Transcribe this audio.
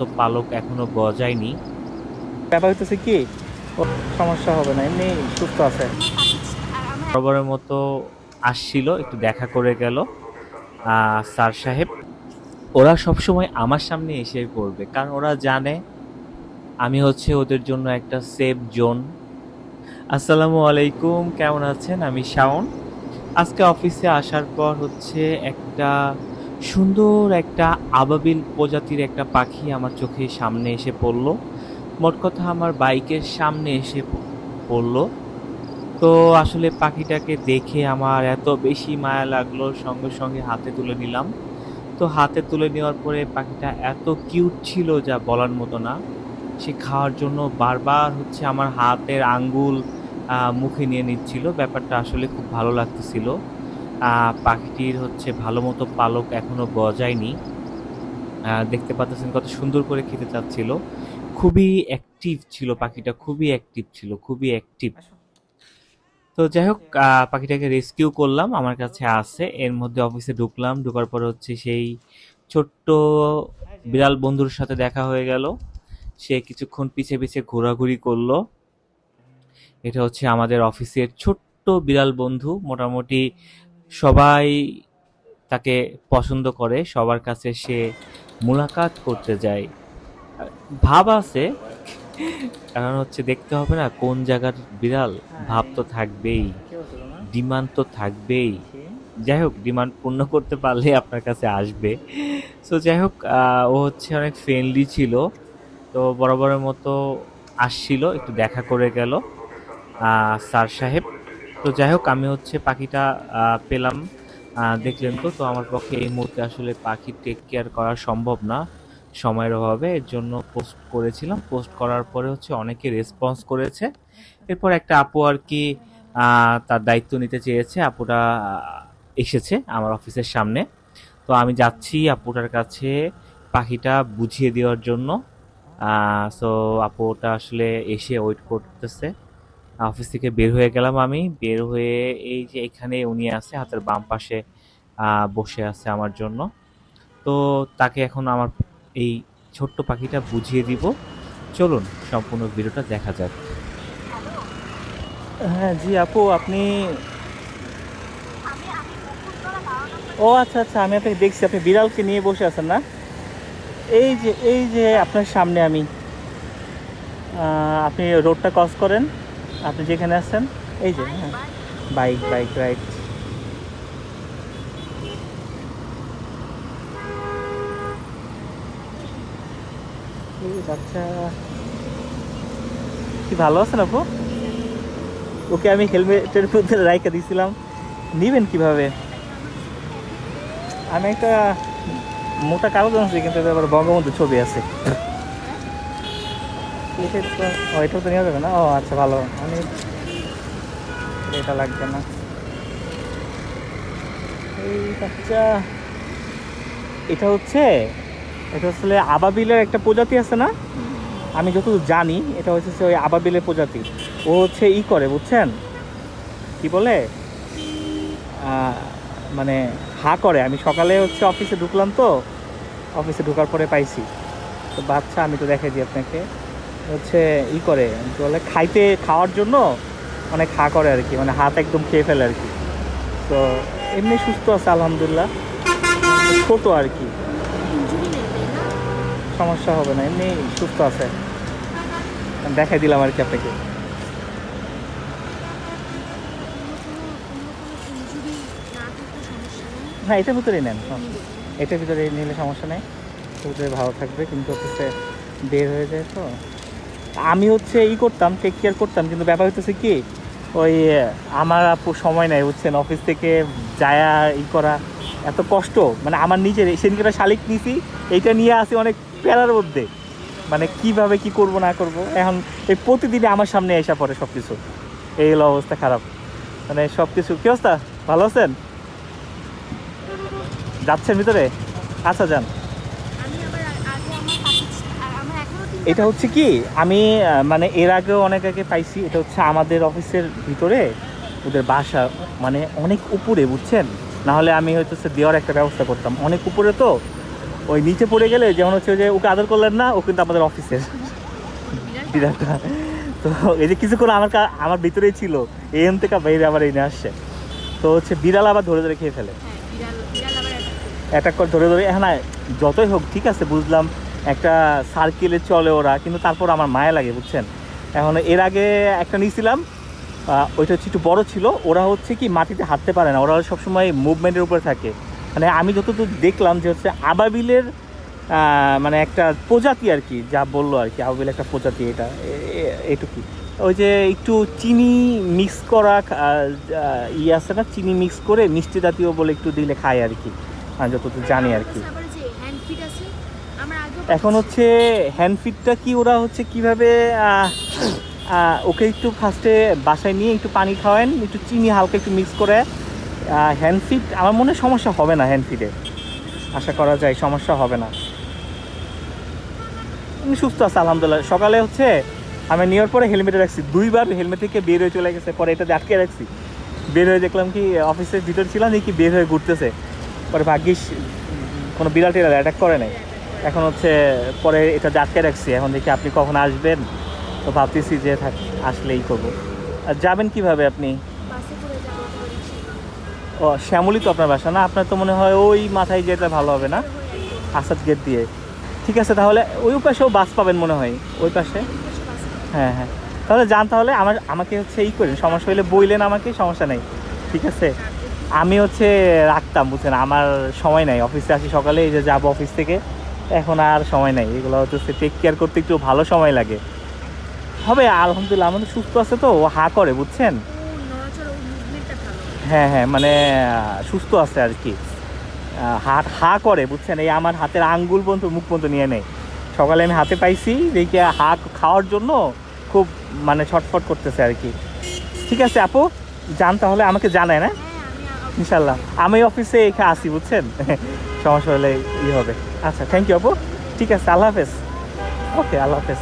তো পালক এখনও গজায়নি। ব্যাপার হইতেছে কি সমস্যা হবে না এমনি সুস্থ আছে। বরাবরের মতো আসছিল একটু দেখা করে গেল স্যার সাহেব। ওরা সবসময় আমার সামনে এসে পড়বে কারণ ওরা জানে আমি হচ্ছে ওদের জন্য একটা সেফ জোন আসসালামু আলাইকুম কেমন আছেন? আমি শাওন। আজকে অফিসে আসার পর হচ্ছে একটা সুন্দর একটা আবাবিল প্রজাতির একটা পাখি আমার চোখের সামনে এসে পড়ল। মোট কথা আমার বাইকের সামনে এসে পড়ল। তো আসলে পাখিটাকে দেখে আমার এত বেশি মায়া লাগল, সঙ্গে সঙ্গে হাতে তুলে নিলাম। তো হাতে তুলে নেওয়ার পরে পাখিটা এত কিউট ছিল যা বলার মতো না। সে খাওয়ার জন্য বারবার হচ্ছে আমার হাতের আঙ্গুল মুখে নিয়ে নিচ্ছিল। ব্যাপারটা আসলে খুব ভালো লাগতেছিল। পাখিটির হচ্ছে ভালো মতো পালক এখনও গজায়নি। দেখতে পাচ্ছেন কত সুন্দর করে খেতে চাচ্ছিল। খুবই অ্যাক্টিভ ছিল পাখিটা খুবই অ্যাক্টিভ ছিল খুবই অ্যাক্টিভ তো যাই হোক পাখিটাকে রেস্কিউ করলাম আমার কাছে আছে। এর মধ্যে অফিসে ঢুকলাম ঢোকার পর হচ্ছে সেই ছোট্ট বিড়াল বন্ধুর সাথে দেখা হয়ে গেল। সে কিছুক্ষণ পিছে পিছে ঘোরাঘুরি করল। এটা হচ্ছে আমাদের অফিসের ছোট্ট বিড়াল বন্ধু মোটামুটি সবাই তাকে পছন্দ করে, সবার কাছে সে মুলাকাত করতে যায়। ভাব আছে, কারণ হচ্ছে দেখতে হবে না, কোন জায়গার বিড়াল, ভাব তো থাকবেই, ডিমান্ড তো থাকবেই। যাই হোক, ডিমান্ড পূর্ণ করতে পারলে আপনার কাছে আসবে। সো যাই হোক ও হচ্ছে অনেক ফ্রেন্ডলি ছিল, তো বরাবরের মতো আসছিল, একটু দেখা করে গেল স্যার সাহেব। তো যাই হোক, আমি হচ্ছে পাখিটা পেলাম। দেখলেন তো তো আমার পক্ষে এই মুহূর্তে আসলে পাখি টেক কেয়ার করা সম্ভব না সময়ের অভাবে। এর জন্য পোস্ট করেছিলাম। পোস্ট করার পরে হচ্ছে অনেকে রেসপন্স করেছে। এরপর একটা আপু আর কি তার দায়িত্ব নিতে চেয়েছে। আপুটা এসেছে আমার অফিসের সামনে। তো আমি যাচ্ছি আপুটার কাছে পাখিটা বুঝিয়ে দেওয়ার জন্য। সো আপুটা আসলে এসে ওয়েট করতেছে। অফিস থেকে বের হয়ে গেলাম আমি। বের হয়ে এই যে এখানে উনি আছে, হাতের বাম পাশে বসে আছে আমার জন্য। তো তাকে এখন আমার এই ছোট্ট পাখিটা বুঝিয়ে দিব। চলুন, সম্পূর্ণ ভিডিওটা দেখা যাক। হ্যাঁ জি আপু, আপনি ও আচ্ছা আচ্ছা আমি আপনাকে দেখছি। আপনি বিড়ালকে নিয়ে বসে আছেন না? এই যে এই যে আপনার সামনে আমি আপনি রোডটা ক্রস করেন। আপনি যেখানে আছেন, এই যে হ্যাঁ বাইক বাইক রাইড বাচ্চা। কি ভালো আছেন আপু? ওকে আমি হেলমেটের মধ্যে রাইকা দিয়েছিলাম নিবেন কীভাবে? আমি একটা মোটা কাগজ আনছি, কিন্তু আবার বঙ্গবন্ধু ছবি আছে। এটাও তো নেওয়া যাবে না? ও আচ্ছা ভালো। আমি এটা লাগবে না। এই এটা হচ্ছে, এটা আসলে আবাবিলের একটা প্রজাতি আছে না? আমি যতদূর জানি, এটা হচ্ছে ওই আবাবিলের প্রজাতি। ও হচ্ছে ই করে, বুঝছেন? কি বলে? মানে হা করে। আমি সকালে হচ্ছে অফিসে ঢুকলাম তো, অফিসে ঢুকার পরে পাইছি। তো বাচ্চা, আমি তো দেখাই দিই আপনাকে। হচ্ছে ই করে বলে, খাইতে, খাওয়ার জন্য অনেক হা করে আর কি মানে হাত একদম খেয়ে ফেলে আর কি। তো এমনি সুস্থ আছে, আলহামদুলিল্লাহ। ছোট আর কি। সমস্যা হবে না, এমনি সুস্থ আছে। দেখাই দিলাম আর কি আপনাকে। না এটার ভিতরেই নেন এটার ভিতরে নিলে সমস্যা নেই। ভিতরে ভালো থাকবে, কিন্তু হচ্ছে বের হয়ে যায় তো। আমি হচ্ছে ই করতাম টেক কেয়ার করতাম, কিন্তু ব্যাপার হচ্ছে কি, ওই আমার সময় নাই, বুঝছেন অফিস থেকে যায়া ই করা এত কষ্ট। মানে আমার নিজের, সেদিনকে শালিক নিছি, এইটা নিয়ে আসি অনেক প্যারার মধ্যে। মানে কীভাবে কি করব, না করব, এখন এই প্রতিদিনই আমার সামনে এসে পড়ে সব কিছু এই হলো অবস্থা খারাপ। মানে সব কিছু কি অবস্থা? ভালো আছেন? যাচ্ছেন ভিতরে? আচ্ছা যান। এটা হচ্ছে কি আমি মানে এর আগেও অনেক আগে পাইছি এটা হচ্ছে আমাদের অফিসের ভিতরে ওদের বাসা মানে অনেক উপরে বুঝছেন? না হলে আমি হয়তো সে দেওয়ার একটা ব্যবস্থা করতাম। অনেক উপরে তো ওই নিচে পড়ে গেলে যেমন হচ্ছে যে ওকে আদর করলেন না ও কিন্তু আমাদের অফিসের বিড়ালটা তো এই যে কিছুক্ষণ আমার কা- আমার ভিতরেই ছিল এম থেকে বাইরে আবার এনে আসছে। তো হচ্ছে বিড়াল আবার ধরে ধরে খেয়ে ফেলে। অ্যাটাক করে ধরে ধরে হ্যাঁ যতই হোক ঠিক আছে বুঝলাম। একটা সার্কেলে চলে ওরা, কিন্তু তারপর আমার মায়া লাগে, বুঝছেন? এখন এর আগে একটা নিয়েছিলাম ওইটা হচ্ছে একটু বড় ছিল, ওরা হচ্ছে কি মাটিতে হাঁটতে পারে না, ওরা সবসময় মুভমেন্টের উপরে থাকে। মানে আমি যতদূর দেখলাম যে হচ্ছে আবাবিলের মানে একটা প্রজাতি আর কি, যা বলল আর কি, আবাবিল একটা প্রজাতি এটা, এ- এ- ওই যে একটু চিনি মিক্স করা ই আছে না, চিনি মিক্স করে মিষ্টি জাতীয় বলে একটু দিলে খায় আর কি, আমি যতদূর জানি আর কি। হ্যান্ড ফিট এখন হচ্ছে হ্যান্ডফিটটা কি ওরা হচ্ছে কীভাবে ওকে একটু ফার্স্টে বাসায় নিয়ে একটু পানি খাওয়ান, একটু চিনি হালকা একটু মিক্স করে। হ্যান্ডফিট আমার মনে সমস্যা হবে না হ্যান্ডফিটে আশা করা যায় সমস্যা হবে না। উনি সুস্থ আছে, আলহামদুলিল্লাহ। সকালে হচ্ছে আমি নেওয়ার পরে হেলমেটে রাখছি। দুইবার হেলমেট থেকে বের হয়ে চলে গেছে, পরে এটা আটকে রাখছি। বের হয়ে দেখলাম কি অফিসের ভিতর ছিলাম, দেখি বের হয়ে ঘুরতেছে। পরে ভাগ্যিস কোনো বিড়াল টিড়াল অ্যাটাক করে নাই। এখন হচ্ছে পরে এটা আটকে রাখছি। এখন দেখি আপনি কখন আসবেন? তো ভাবতেছি যে থাক আসলেই করব। আর যাবেন কীভাবে আপনি? ও শ্যামলি তো আপনার বাসা না? আপনার তো মনে হয় ওই মাথায় যেটা ভালো হবে না? আসাদ গেট দিয়ে। ঠিক আছে তাহলে ওই পাশেও বাস পাবেন মনে হয়? ওই পাশে? হ্যাঁ হ্যাঁ। তাহলে যান তাহলে আমার আমাকে হচ্ছে এই করেন। সমস্যা হলে বইলেন আমাকে সমস্যা নেই। ঠিক আছে? আমি হচ্ছে রাখতাম বুঝছেন? আমার সময় নাই। অফিসে আসি সকালে এই যে যাব অফিস থেকে। এখন আর সময় নাই। এগুলো হচ্ছে টেক কেয়ার করতে একটু ভালো সময় লাগে। হবে আলহামদুলিল্লাহ আমাদের সুস্থ আছে তো ও হা করে বুঝছেন? হ্যাঁ হ্যাঁ মানে সুস্থ আছে আর কি। হাত হা করে বুঝছেন? এই আমার হাতের আঙ্গুল পর্যন্ত মুখ পর্যন্ত নিয়ে নেই সকালে আমি হাতে পাইছি দেখি হা খাওয়ার জন্য খুব মানে ছটফট করতেছে আর কি। ঠিক আছে আপু যান তাহলে আমাকে জানায় না? হ্যাঁ ইনশাল্লাহ। আমি অফিসে এখানে আসি বুঝছেন? সমস্যা হলে ই হবে। আচ্ছা থ্যাংক ইউ আপু। ঠিক আছে, আল্লাহ হাফেজ। ওকে আল্লাহ হাফেজ।